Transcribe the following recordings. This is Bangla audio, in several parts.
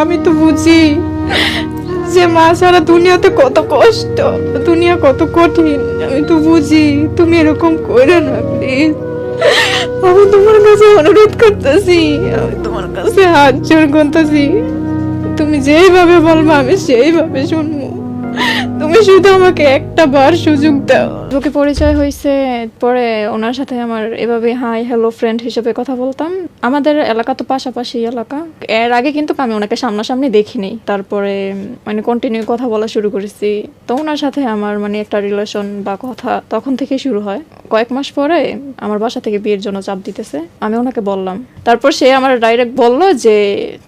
আমি তো বুঝি যে মা সারা দুনিয়াতে কত কষ্ট, দুনিয়া কত কঠিন। আমি তো বুঝি তুমি এরকম করে না প্লিজ আমি তোমার কাছে অনুরোধ করতেছি, আমি তোমার কাছে হাত জোর করতেছি। তুমি যেইভাবে বলব, আমি সেইভাবে শুনব। তুমি শুধু আমাকে একটা বার সুযোগ দাও। ওকে পরিচয় হয়েছে, পরে ওনার সাথে আমার এভাবে হাই হ্যালো ফ্রেন্ড হিসেবে কথা বলতাম। আমাদের এলাকা তো পাশাপাশি এলাকা। এর আগে কিন্তু আমি ওনাকে সামনাসামনি দেখিনি। তারপরে মানে কন্টিনিউ কথা বলা শুরু করেছি। তো ওনার সাথে আমার মানে একটা রিলেশন বা কথা তখন থেকে শুরু হয়। কয়েক মাস পরে আমার বাসা থেকে বিয়ের জন্য চাপ দিতেছে। আমি ওনাকে বললাম। তারপর সে আমার ডাইরেক্ট বলল যে,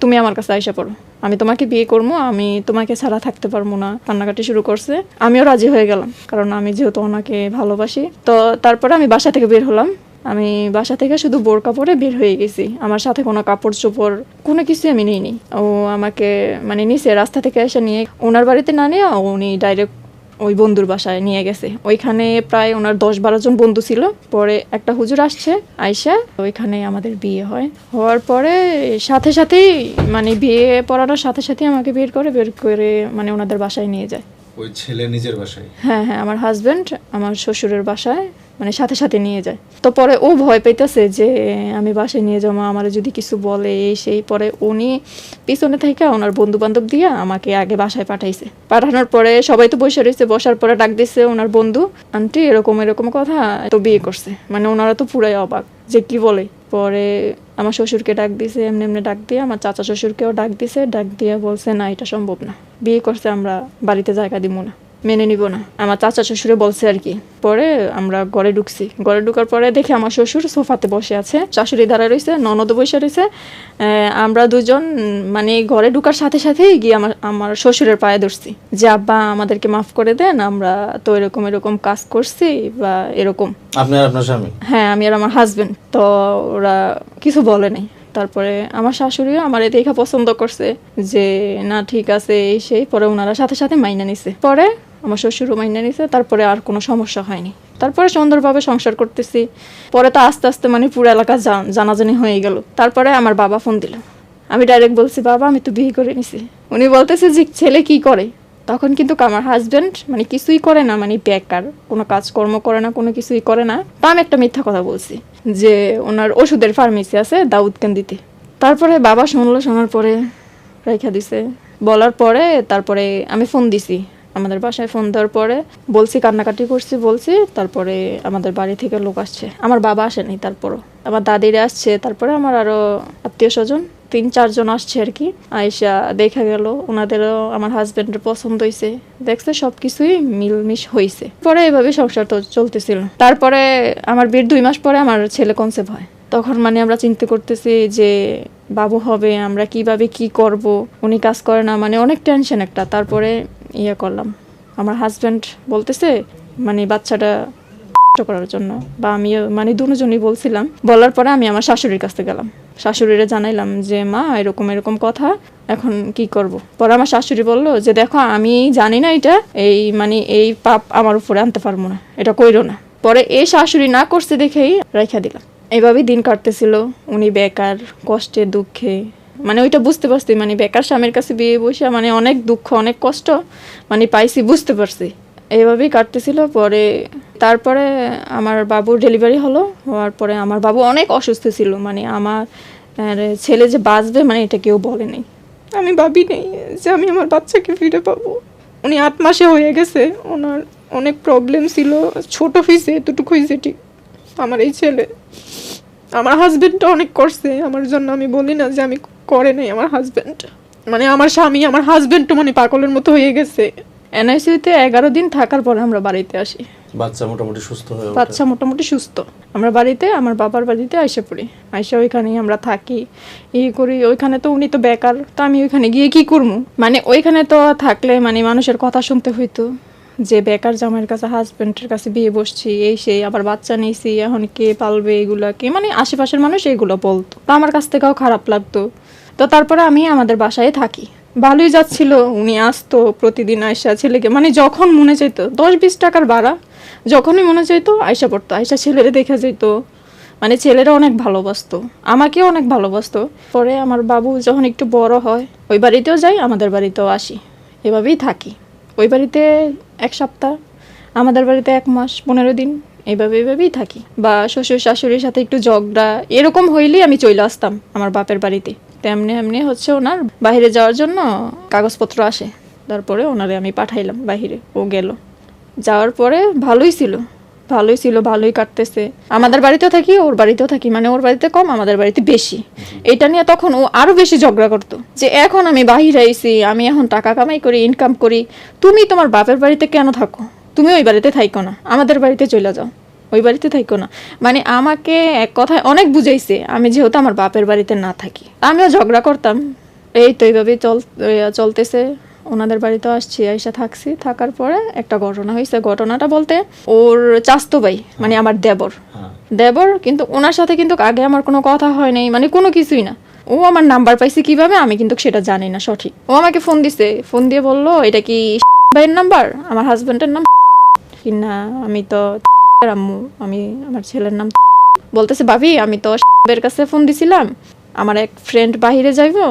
তুমি আমার কাছে আইসা পড়ো। আমি তোমাকে বিয়ে করব, আমি তোমাকে ছাড়া থাকতে পারব না। কান্নাকাটি শুরু করছে। আমিও রাজি হয়ে গেলাম, কারণ আমি যেহেতু ওনাকে ভালোবাসি। তো তারপরে আমি বাসা থেকে বের হলাম। আমি বাসা থেকে শুধু বোর কাপড়ে বের হয়ে গেছি। আমার সাথে কোনো কাপড় চোপড়, কোনো কিছু আমি নিইনি। ও আমাকে মানে নিচে রাস্তা থেকে এসে নিয়ে, ওনার বাড়িতে না নিয়ে, উনি ডাইরেক্ট ওই বন্ধুর বাসায় নিয়ে গেছে। ওইখানে প্রায় ওনার দশ বারো জন বন্ধু ছিল। পরে একটা হুজুর আসছে আইসা ওইখানে আমাদের বিয়ে হয়। হওয়ার পরে সাথে সাথেই মানে বিয়ে পড়ানোর সাথে সাথে আমাকে বের করে বের করে মানে ওনাদের বাসায় নিয়ে যায়। ওই ছেলে নিজের বাসায়? হ্যাঁ হ্যাঁ আমার হাজবেন্ড আমার শ্বশুরের বাসায়। মানে সাথে সাথে নিয়ে যায়। তো পরে ও ভয় পাইতেছে যে, আমি বাসায় নিয়ে যাব আমার যদি কিছু বলে সেই। পরে উনি পিছনে থেকে ওনার বন্ধু বান্ধব দিয়ে আমাকে আগে বাসায় পাঠাইছে। পাঠানোর পরে সবাই তো বসে রয়েছে, বসার পরে ডাক দিছে ওনার বন্ধু, আন্টি, এরকম এরকম কথা, তো বিয়ে করছে। মানে ওনারা তো পুরাই অবাক, যে কি বলে। পরে আমার শ্বশুরকে ডাক দিছে, এমনি এমনি ডাক দিয়ে, আমার চাচা শ্বশুরকেও ডাক দিছে, ডাক দিয়ে বলছে, না, এটা সম্ভব না। বিয়ে করছে, আমরা বাড়িতে জায়গা দিব না। মেনে নিব না। আমার চাচা শ্বশুরে বলছে আর কি পরে আমরা ঘরে ঢুকছি। ঘরে ঢুকার পরে দেখি আমার শ্বশুর সোফাতে বসে আছে। শাশুড়ি ধারা রয়েছে ননদ বসে রয়েছে। আমরা দুজন মানে ঘরে ঢুকার সাথে সাথেই গিয়ে আমার আমার শ্বশুরের পায়ে ধরছি। যে আব্বা আমাদেরকে মাফ করে দেন আমরা তো এরকম এরকম কাজ করছি বা এরকম। আপনি আর আপনার স্বামী? হ্যাঁ আমি আর আমার হাজবেন্ড তো ওরা কিছু বলে নাই। তারপরে আমার শাশুড়িও আমার দেখা পছন্দ করছে যে না ঠিক আছে এই সেই। পরে ওনারা সাথে সাথে মাইনা নিছে। পরে আমার শ্বশুর মাইনা নিছে, তারপরে আর কোনো সমস্যা হয়নি। তারপরে সুন্দরভাবে সংসার করতেছি। পরে তো আস্তে আস্তে মানে পুরো এলাকা জান- জানাজানি হয়ে গেল। তারপরে আমার বাবা ফোন দিল। আমি ডাইরেক্ট বলছি, বাবা, আমি তো বিয়ে করে নিছি। উনি বলতেছে যে, ছেলে কি করে? তখন কিন্তু আমার হাজবেন্ড মানে কিছুই করে না মানে বেকার, কোনো কাজকর্ম করে না, কোনো কিছুই করে না। তা আমি একটা মিথ্যা কথা বলছি, যে ওনার ওষুধের ফার্মেসি আছে দাউদ কেন্দিতে তারপরে বাবা শুনলো, শোনার পরে রেখা দিছে। বলার পরে তারপরে আমি ফোন দিছি। আমাদের বাসায় ফোন দেওয়ার পরে বলছি, কান্নাকাটি করছি বলছি, তারপরে আমাদের বাড়ি থেকে লোক আসছে। আমার বাবা আসেনি তারপরও। আমার দাদিরা আসছে, তারপরে আমার আরও আত্মীয় স্বজন, তিন চারজন আসছে আর কি। আয়সা দেখা গেল ওনাদেরও আমার হাজবেন্ডের পছন্দ হয়েছে দেখছে সবকিছুই মিলমিশ হয়েছে পরে এভাবে সংসার তো চলতেছিল। তারপরে আমার বিয়ের দুই মাস পরে আমার ছেলে কনসেপ্ট হয়। তখন মানে আমরা চিন্তা করতেছি যে, বাবু হবে, আমরা কীভাবে কি করব? উনি কাজ করে না মানে অনেক টেনশন একটা। তারপরে ইয়ে করলাম। আমার হাজবেন্ড বলতেছে মানে বাচ্চাটা করার জন্য। বা আমিও মানে দুজনই বলছিলাম। বলার পরে আমি আমার শাশুড়ির কাছে গেলাম। শাশুড়িরে জানাইলাম যে, মা, এরকম এরকম কথা, এখন কি করব? পরে আমার শাশুড়ি বলল যে, দেখো, আমি জানি না এটা, এই মানে এই পাপ আমার উপরে আনতে পারব না, এটা কইরো না। পরে এই শাশুড়ি না করছে দেখেই রেখা দিলাম। এইভাবেই দিন কাটতেছিল। উনি বেকার, কষ্টে, দুঃখে মানে ওইটা বুঝতে পারছি মানে বেকার স্বামীর কাছে বিয়ে বসে মানে অনেক দুঃখ, অনেক কষ্ট মানে পাইছি, বুঝতে পারছি। এইভাবেই কাটতেছিল, পরে তারপরে আমার বাবুর ডেলিভারি হলো, হওয়ার পরে আমার বাবু অনেক অসুস্থ ছিল মানে আমার ছেলে যে বাঁচবে মানে এটা কেউ বলে নেই। আমি ভাবি নেই যে আমি আমার বাচ্চাকে ফিরে পাবো। উনি আট মাসে হয়ে গেছে, ওনার অনেক প্রবলেম ছিল, ছোট হয়েছে এতটুকু হয়েছে ঠিক। আমার এই ছেলে আমার হাজবেন্ডটা অনেক করছে। আমার জন্য আমি বলি না যে আমি করে নাই আমার হাজবেন্ড মানে আমার স্বামী আমার হাজবেন্ডও মানে পাগলের মতো হয়ে গেছে। এনআইসিউতে এগারো দিন থাকার পরে আমরা বাড়িতে আসি। বাচ্চা মোটামুটি সুস্থ হয়ে বাচ্চা মোটামুটি সুস্থ। আমরা বাড়িতে আমার বাবার বাড়িতে আইসে পড়ি। আইসে ওইখানেই আমরা থাকি। ই করি ওইখানে তো উনি তো বেকার তো আমি ওইখানে গিয়ে কি করব মানে ওইখানে তো থাকলে মানে মানুষের কথা শুনতে হইতো। যে বেকার জামাইয়ের কাছে হাজব্যান্ডের কাছে বিয়ে বসছি, এই সেই, আবার বাচ্চা নিয়েছি, এখন কে পালবে এগুলা কে? মানে আশেপাশের মানুষ এগুলো বলতো। তো আমার কাছ থেকেও খারাপ লাগতো। তো তারপরে আমি আমাদের বাসায় থাকি। ভালোই যাচ্ছিল, উনি আসতো, প্রতিদিন আয়সা ছেলেকে মানে যখন মনে চাইতো দশ বিশ টাকার ভাড়া, যখনই মনে চাইতো আয়সা পড়তো। আয়সা ছেলেরে দেখা যেত মানে ছেলেরা অনেক ভালোবাসতো, আমাকেও অনেক ভালোবাসতো। পরে আমার বাবু যখন একটু বড় হয়, ওই বাড়িতেও যাই, আমাদের বাড়িতেও আসি। এভাবেই থাকি। ওই বাড়িতে এক সপ্তাহ, আমাদের বাড়িতে এক মাস, পনেরো দিন, এইভাবে এইভাবেই থাকি। বা শ্বশুর শাশুড়ির সাথে একটু ঝগড়া, এরকম হইলেই আমি চলে আসতাম আমার বাপের বাড়িতে। তেমনি এমনি হচ্ছে ওনার বাহিরে যাওয়ার জন্য কাগজপত্র আসে। তারপরে ওনারে আমি পাঠাইলাম বাহিরে, ও গেল। যাওয়ার পরে ভালোই ছিল। ভালোই ছিল, ভালোই কাটতেছে। আমাদের বাড়িতেও থাকি, ওর বাড়িতেও থাকি মানে ওর বাড়িতে কম, আমাদের বাড়িতে বেশি। এটা নিয়ে তখন ও আরও বেশি ঝগড়া করতো, যে এখন আমি বাহিরে আইছি, আমি এখন টাকা কামাই করি ইনকাম করি, তুমি তোমার বাপের বাড়িতে কেন থাকো? তুমি ওই বাড়িতে থাইকো না, আমাদের বাড়িতে চলে যাও, ওই বাড়িতে থাইকো না। মানে আমাকে এক কথায় অনেক বুঝাইছে, আমি যেহেতু আমার বাপের বাড়িতে না থাকি। আমিও ঝগড়া করতাম, এই তো এইভাবেই চল চলতেছে। ওনাদের বাড়িতে আসছি আইসা থাকছি। থাকার পরে একটা ঘটনা হয়েছে ঘটনাটা বলতে ওর চাস্তো ভাই মানে আমার দেবর। হ্যাঁ। দেবর কিন্তু ওনার সাথে কিন্তু আগে আমার কোনো কথা হয় নাই মানে কোনো কিছুই না। ও আমার নাম্বার পাইছে কীভাবে আমি কিন্তু সেটা জানি না সঠিক। ও আমাকে ফোন দিছে। ফোন দিয়ে বলল এটা কি ভাইয়ের নাম্বার? আমার হাজবেন্ডের নাম? কি না আমি তো আম্মু আমি আমার ছেলের নাম বলতেছে ভাবি আমি তো এর কাছে ফোন দিছিলাম। আমার এক ফ্রেন্ড বাহিরে যাইবো।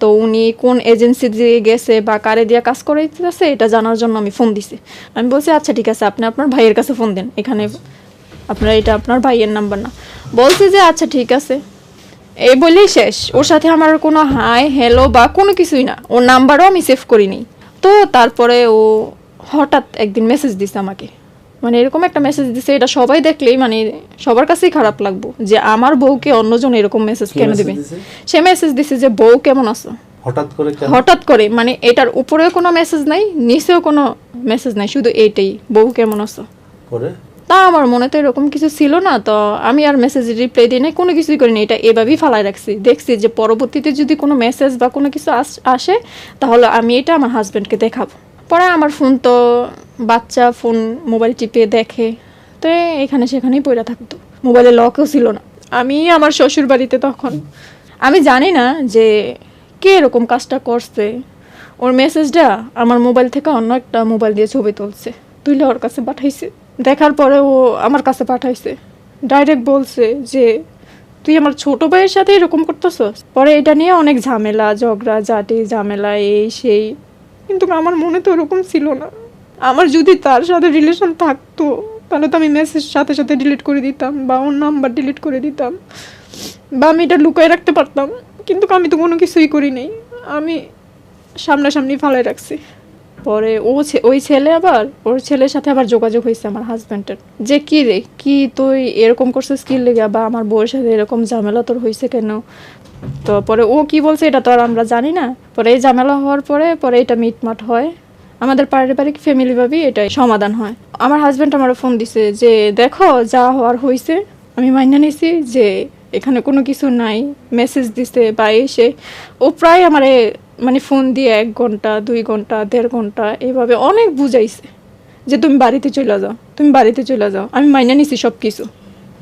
তো উনি কোন এজেন্সি দিয়ে গেছে বা কারে দিয়ে কাজ করাইতেছে এটা জানার জন্য আমি ফোন দিছি। আমি বলছি আচ্ছা ঠিক আছে আপনি আপনার ভাইয়ের কাছে ফোন দেন। এখানে আপনার এটা আপনার ভাইয়ের নাম্বার না। বলছি যে আচ্ছা ঠিক আছে। এই বলেই শেষ। ওর সাথে আমার কোনো হাই হ্যালো বা কোনো কিছুই না। ওর নাম্বারও আমি সেভ করিনি। তো তারপরে ও হঠাৎ একদিন মেসেজ দিছে আমাকে। মানে এরকম একটা মেসেজ দিছে এটা সবাই দেখলেই মানে সবার কাছেই খারাপ লাগবো যে আমার বউকে অন্যজন এরকম মেসেজ কেন দিবে? সে মেসেজ দিছে যে বউ কেমন আছো? হঠাৎ করে হঠাৎ করে মানে এটার উপরেও কোনো মেসেজ নাই নিচেও কোনো মেসেজ নাই শুধু এইটাই বউ কেমন আছো? তা আমার মনে তো এরকম কিছু ছিল না তো আমি আর মেসেজ রিপ্লাই দিই নাই কোনো কিছুই করিনি এটা এভাবেই ফালাই রাখছি। দেখছি যে পরবর্তীতে যদি কোনো মেসেজ বা কোনো কিছু আসে তাহলে আমি এটা আমার হাজব্যান্ডকে দেখাবো। পরে আমার ফোন তো বাচ্চা ফোন মোবাইল টিপে দেখে, তো এখানে সেখানেই পড়ে থাকতো। মোবাইলে লকও ছিল না। আমি আমার শ্বশুর বাড়িতে তখন, আমি জানি না যে কে এরকম কাজটা করছে। ওর মেসেজটা আমার মোবাইল থেকে অন্য একটা মোবাইল দিয়ে ছবি তুলছে। তুলে ওর কাছে পাঠাইছে। দেখার পরে ও আমার কাছে পাঠাইছে। ডাইরেক্ট বলছে যে, তুই আমার ছোট ভাইয়ের সাথে এরকম করতেছস? পরে এটা নিয়ে অনেক ঝামেলা, ঝগড়া জাটি ঝামেলা, এই, সেই। কিন্তু আমার মনে তো ওরকম ছিল না। আমার যদি তার সাথে রিলেশন থাকতো, তাহলে তো আমি মেসেজ সাথে সাথে ডিলিট করে দিতাম বা ওর নাম্বার ডিলিট করে দিতাম বা আমি এটা লুকায় রাখতে পারতাম। কিন্তু আমি তো কোনো কিছুই করি নাই। আমি সামনাসামনি ফালাই রাখছি। পরে ও ওই ছেলে আবার, ওর ছেলের সাথে আবার যোগাযোগ হয়েছে আমার হাজব্যান্ডের যে কি রে, কি তুই এরকম করছিস কি লেগে? বা আমার বউয়ের সাথে এরকম ঝামেলা তোর হয়েছে কেন? তো পরে ও কি বলছে এটা তো আর আমরা জানি না। পরে এই ঝামেলা হওয়ার পরে পরে এটা মিটমাট হয়। আমাদের পারিবারিক ফ্যামিলি ভাবেই এটাই সমাধান হয়। আমার হাজব্যান্ড আমার ফোন দিছে যে, দেখো যা হওয়ার হয়েছে আমি মাইনা নিছি যে এখানে কোনো কিছু নাই। মেসেজ দিছে বা এসে ও প্রায় আমারে মানে ফোন দিয়ে এক ঘণ্টা, দুই ঘণ্টা, দেড় ঘণ্টা এইভাবে অনেক বুঝাইছে যে, তুমি বাড়িতে চলে যাও, তুমি বাড়িতে চলে যাও, আমি মাইনা নিছি সব কিছু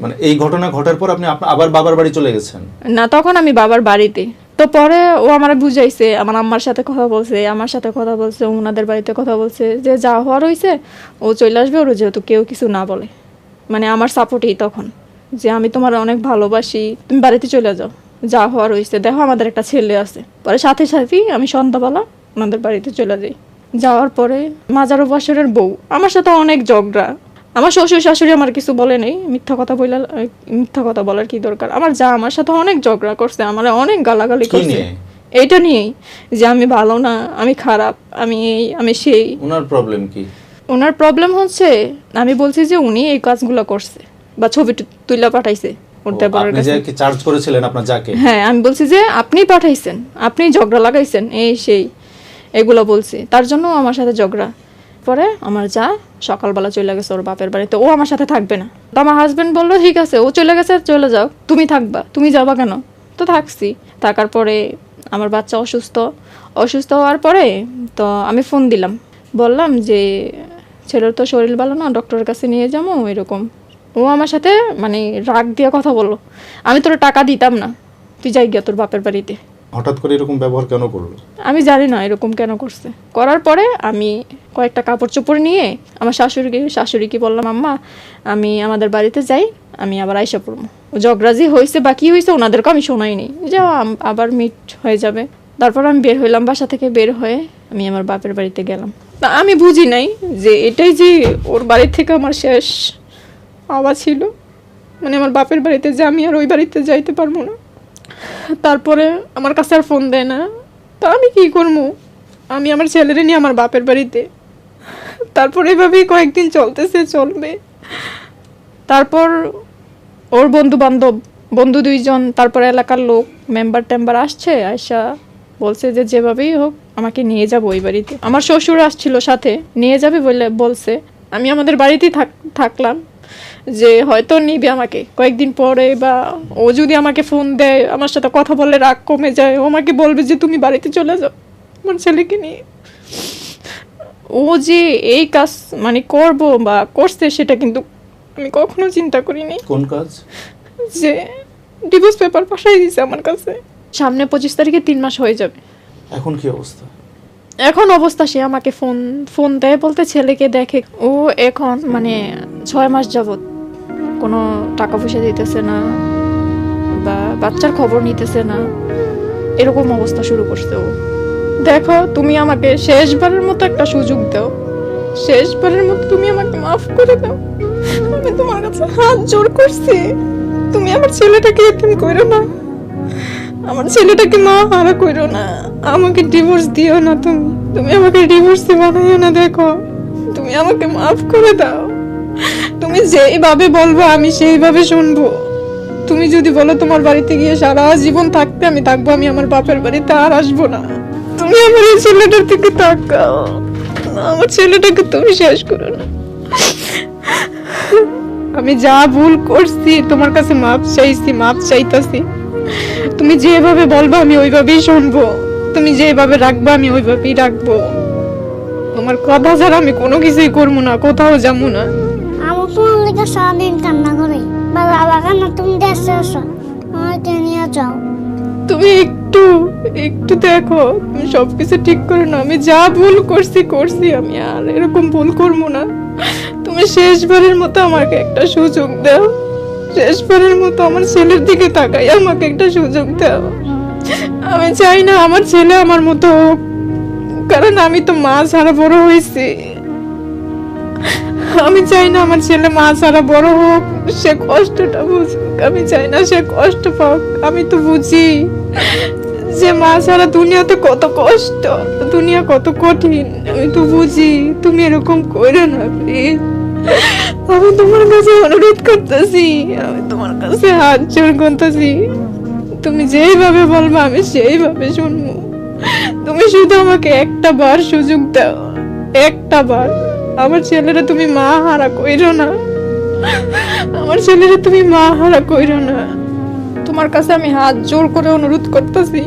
মানে এই ঘটনা ঘটার পর আপনি আবার বাবার বাড়ি চলে গেছেন? না, তখন আমি বাবার বাড়িতে। তো পরে ও আমার বুঝাইছে, আমার আম্মার সাথে কথা বলছে, আমার সাথে কথা বলছে ওনাদের বাড়িতে কথা বলছে, যে যা হওয়ার হয়েছে ও চলে আসবে, ওর যেহেতু কেউ কিছু না বলে। মানে আমার সাপোর্টেই তখন, যে আমি তোমার অনেক ভালোবাসি, তুমি বাড়িতে চলে যাও, যা হওয়ার হয়েছে দেখো আমাদের একটা ছেলে আছে। পরে সাথে সাথেই আমি সন্ধ্যাবেলা ওনাদের বাড়িতে চলে যাই। যাওয়ার পরে মাজারো বছরের বউ, আমার সাথে অনেক ঝগড়া আমার শ্বশুর শাশুড়ি আমার কিছু বলে নেই মিথ্যা কথা বলে মিথ্যা কথা বলার কি দরকার? আমার যা আমার সাথে অনেক ঝগড়া করছে আমার অনেক গালাগালি করছে? এইটা নিয়েই যে আমি ভালো না আমি খারাপ আমি এই আমি সেই। ওনার প্রবলেম কি? ওনার প্রবলেম হচ্ছে আমি বলছি যে উনি এই কাজগুলো করছে বা ছবি তুইলা পাঠাইছে ওর ও, দেবরের আপনি চার্জ করেছিলেন আপনার যাকে? হ্যাঁ আমি বলছি যে আপনি পাঠাইছেন আপনি ঝগড়া লাগাইছেন এই সেই এগুলো বলছি। তার জন্য আমার সাথে ঝগড়া। পরে আমার যা সকালবেলা চলে গেছে ওর বাপের বাড়িতে। ও আমার সাথে থাকবে না। তো আমার হাজবেন্ড বলল, ঠিক আছে, ও চলে গেছে, চলে যাও। তুমি থাকবা। তুমি যাবা কেন? তো থাকছি। থাকার পরে আমার বাচ্চা অসুস্থ। অসুস্থ হওয়ার পরে তো আমি ফোন দিলাম। বললাম যে, ছেলের তো শরীর ভালো না ডক্টরের কাছে নিয়ে যাব, এরকম। ও আমার সাথে মানে রাগ দিয়ে কথা বলল। আমি তোর টাকা দিতাম না। তুই যাই গিয়া তোর বাপের বাড়িতে। হঠাৎ করে এরকম ব্যবহার কেন করল? আমি জানি না এরকম কেন করছে। করার পরে আমি কয়েকটা কাপড় চোপড় নিয়ে আমার শাশুড়িকে শাশুড়িকে বললাম, আম্মা, আমি আমাদের বাড়িতে যাই, আমি আবার আইসা পড়ব। জগরাজি হয়েছে বা কি হয়েছে ওনাদেরকে আমি শোনাইনি যে আবার মিট হয়ে যাবে। তারপর আমি বের হইলাম, বাসা থেকে বের হয়ে আমি আমার বাপের বাড়িতে গেলাম। তা আমি বুঝি নাই যে এটাই যে ওর বাড়ি থেকে আমার শেষ আওয়া ছিল। মানে আমার বাপের বাড়িতে যে আমি আর ওই বাড়িতে যাইতে পারব না। তারপরে আমার কাছে আর ফোন দেয় না। তা আমি কি করব? আমি আমার ছেলেরে নিয়ে আমার বাপের বাড়িতে। তারপর এভাবেই কয়েকদিন চলতেছে, চলবে। তারপর ওর বন্ধু বান্ধব বন্ধু দুইজন, তারপর এলাকার লোক মেম্বার টেম্বার আসছে আয়সা বলছে যে যেভাবেই হোক আমাকে নিয়ে যাব ওই বাড়িতে। আমার শ্বশুর আসছিল সাথে, নিয়ে যাবে বলে বলছে। আমি আমাদের বাড়িতেই থাক থাকলাম যে হয়তো নিবে আমাকে। কয়েকদিন পরে বা ও যদি আমাকে ফোন দেয় আমার সাথে কথা বললে রাগ কমে যায় ও আমাকে বলবে যে তুমি বাড়িতে চলে যাও আমার ছেলেকে নিয়ে। ও যে এই কাজ মানে করব বা করছে সেটা কিন্তু আমি কখনো চিন্তা করিনি। কোন কাজ? যে ডিভোর্স পেপার পাঠাই দিয়েছে আমার কাছে। সামনে পঁচিশ তারিখে তিন মাস হয়ে যাবে। এখন কি অবস্থা? এখন অবস্থা সে আমাকে ফোন ফোন দেয়, বলতে ছেলেকে দেখে। ও এখন মানে ছয় মাস যাবত কোনো টাকা পয়সা দিতেছে না বা বাচ্চার খবর নিতেছে না। এরকম অবস্থা শুরু করছে ও। দেখো, তুমি আমাকে শেষবারের মতো একটা সুযোগ দাও। শেষবারের মতো তুমি আমাকে মাফ করে দাও। আমি তোমার কাছে হাত জোর করছি। তুমি আমার ছেলেটাকে এতিম করো না। আমার ছেলেটাকে মা হারা করো না। আমাকে ডিভোর্স দিও না তুমি। তুমি আমাকে ডিভোর্স বানাইও না, দেখো। তুমি আমাকে মাফ করে দাও। তুমি যেইভাবে বলব, আমি সেইভাবে শুনব। তুমি যদি বলো তোমার বাড়িতে গিয়ে সারা জীবন থাকতে আমি থাকব, আমি আমার বাপের বাড়িতে আর আসব না। তুমি আমার এই ছেলেটার দিকে তাকাও। আমার ছেলেটাকে তুমি শেষ করো না। আমি যা ভুল করছি, তোমার কাছে মাপ চাইছি, মাপ চাইতাছি। তুমি যেভাবে বলব আমি ওইভাবেই শুনব। তুমি যেভাবে রাখবা আমি ওইভাবেই রাখব। তোমার কথা ছাড়া আমি কোনো কিছুই করব না কোথাও যাব না। আমার তোমার লেগে সারাদিন কান্না করে। বাবা বাবা না তুমি দেশে আসো আমাকে নিয়ে যাও। তুমি একটু একটু দেখো তুমি সবকিছু ঠিক করে না। আমি যা ভুল করছি করছি আমি আর এরকম ভুল করব না। তুমি শেষবারের মতো আমাকে একটা সুযোগ দাও। শেষবারের মতো আমার ছেলের দিকে তাকাই, আমাকে একটা সুযোগ দাও। আমি চাই না আমার ছেলে আমার মতো হোক, কারণ আমি তো মা ছাড়া বড় হয়েছি। আমি চাই না আমার ছেলে মা ছাড়া বড় হোক, সে কষ্টটা বুঝুক, আমি চাই না সে কষ্ট পাক, আমি তো বুঝি যে মা ছাড়া দুনিয়াতে কত কষ্ট, দুনিয়া কত কঠিন, আমি তো বুঝি, তুমি এরকম করো না প্লিজ আমি তোমার কাছে অনুরোধ করতেছি, আমি তোমার কাছে হাত জোর করতেছি। তুমি যেইভাবে বলব, আমি সেইভাবে শুনব। তুমি শুধু আমাকে একটা বার সুযোগ দাও, একটা বার। আমার ছেলেরা তুমি মা হারা কইরো না। আমার ছেলেরা তুমি মা হারা কইরো না। তোমার কাছে আমি হাত জোর করে অনুরোধ করতেছি।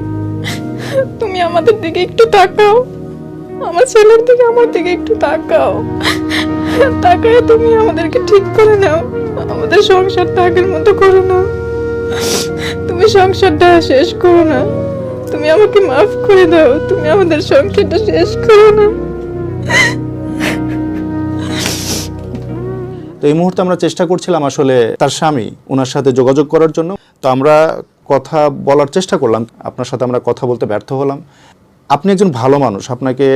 তুমি আমাদের দিকে একটু তাকাও। আমার ছেলের দিকে আমার দিকে একটু তাকাও। তাকায় তুমি আমাদেরকে ঠিক করে নাও। আমাদের সংসারটা আগের মতো করো না। তুমি সংসারটা শেষ করো না। তুমি আমাকে মাফ করে দাও। তুমি আমাদের সংসারটা শেষ করো না। তো এই মুহূর্তে আমরা চেষ্টা করছিলাম আসলে তার স্বামী ওনার সাথে যোগাযোগ করার জন্য। তো আমরা কথা বলার চেষ্টা করলাম। আপনার সাথে আমরা কথা বলতে ব্যর্থ হলাম। আপনি একজন ভালো মানুষ, আপনাকে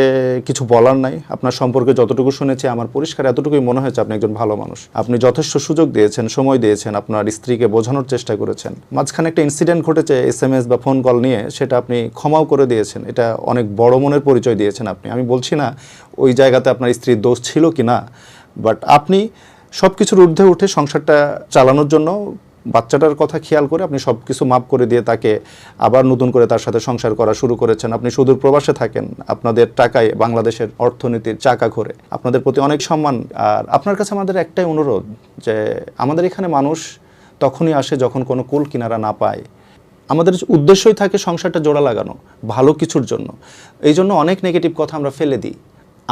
কিছু বলার নাই, আপনার সম্পর্কে যতটুকু শুনেছি, আমার পরিষ্কার এতটুকুই মনে হয়েছে আপনি একজন ভালো মানুষ। আপনি যথেষ্ট সুযোগ দিয়েছেন, সময় দিয়েছেন, আপনার স্ত্রীকে বোঝানোর চেষ্টা করেছেন। মাঝখানে একটা ইনসিডেন্ট ঘটেছে এস এম এস বা ফোন কল নিয়ে, সেটা আপনি ক্ষমাও করে দিয়েছেন। এটা অনেক বড় মনের পরিচয় দিয়েছেন আপনি। আমি বলছি না, ওই জায়গাতে আপনার স্ত্রীর দোষ ছিল কি না বাট আপনি সব কিছুর ঊর্ধ্বে উঠে সংসারটা চালানোর জন্য বাচ্চাটার কথা খেয়াল করে আপনি সব কিছু মাপ করে দিয়ে তাকে আবার নতুন করে তার সাথে সংসার করা শুরু করেছেন। আপনি সুদূর প্রবাসে থাকেন, আপনাদের টাকায় বাংলাদেশের অর্থনীতির চাকা ঘোরে। আপনাদের প্রতি অনেক সম্মান। আর আপনার কাছে আমাদের একটাই অনুরোধ যে আমাদের এখানে মানুষ তখনই আসে যখন কোনো কুল কিনারা না পায়। আমাদের উদ্দেশ্যই থাকে সংসারটা জোড়া লাগানো, ভালো কিছুর জন্য। এই জন্য অনেক নেগেটিভ কথা আমরা ফেলে দিই।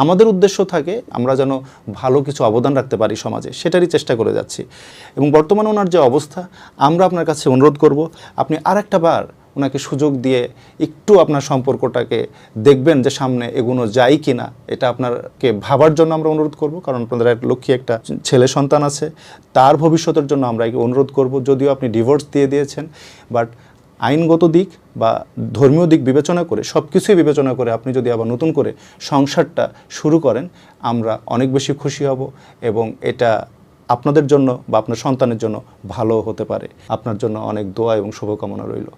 আমাদের উদ্দেশ্য থাকে আমরা যেন ভালো কিছু অবদান রাখতে পারি সমাজে, সেটারই চেষ্টা করে যাচ্ছি। এবং বর্তমানে ওনার যে অবস্থা, আমরা আপনার কাছে অনুরোধ করব, আপনি আর একটা বার ওনাকে সুযোগ দিয়ে একটু আপনার সম্পর্কটাকে দেখবেন যে সামনে এগুনো যায় কি না এটা আপনাকে ভাবার জন্য আমরা অনুরোধ করব, কারণ আপনাদের এক লক্ষ্মী একটা ছেলে সন্তান আছে, তার ভবিষ্যতের জন্য আমরা অনুরোধ করব, যদিও আপনি ডিভোর্স দিয়ে দিয়েছেন বাট আইনগত দিক বা ধর্মীয় দিক বিবেচনা করে সব কিছুই বিবেচনা করে আপনি যদি আবার নতুন করে সংসারটা শুরু করেন, আমরা অনেক বেশি খুশি হব এবং এটা আপনাদের জন্য বা আপনার সন্তানের জন্য ভালো হতে পারে। আপনার জন্য অনেক দোয়া এবং শুভকামনা রইল।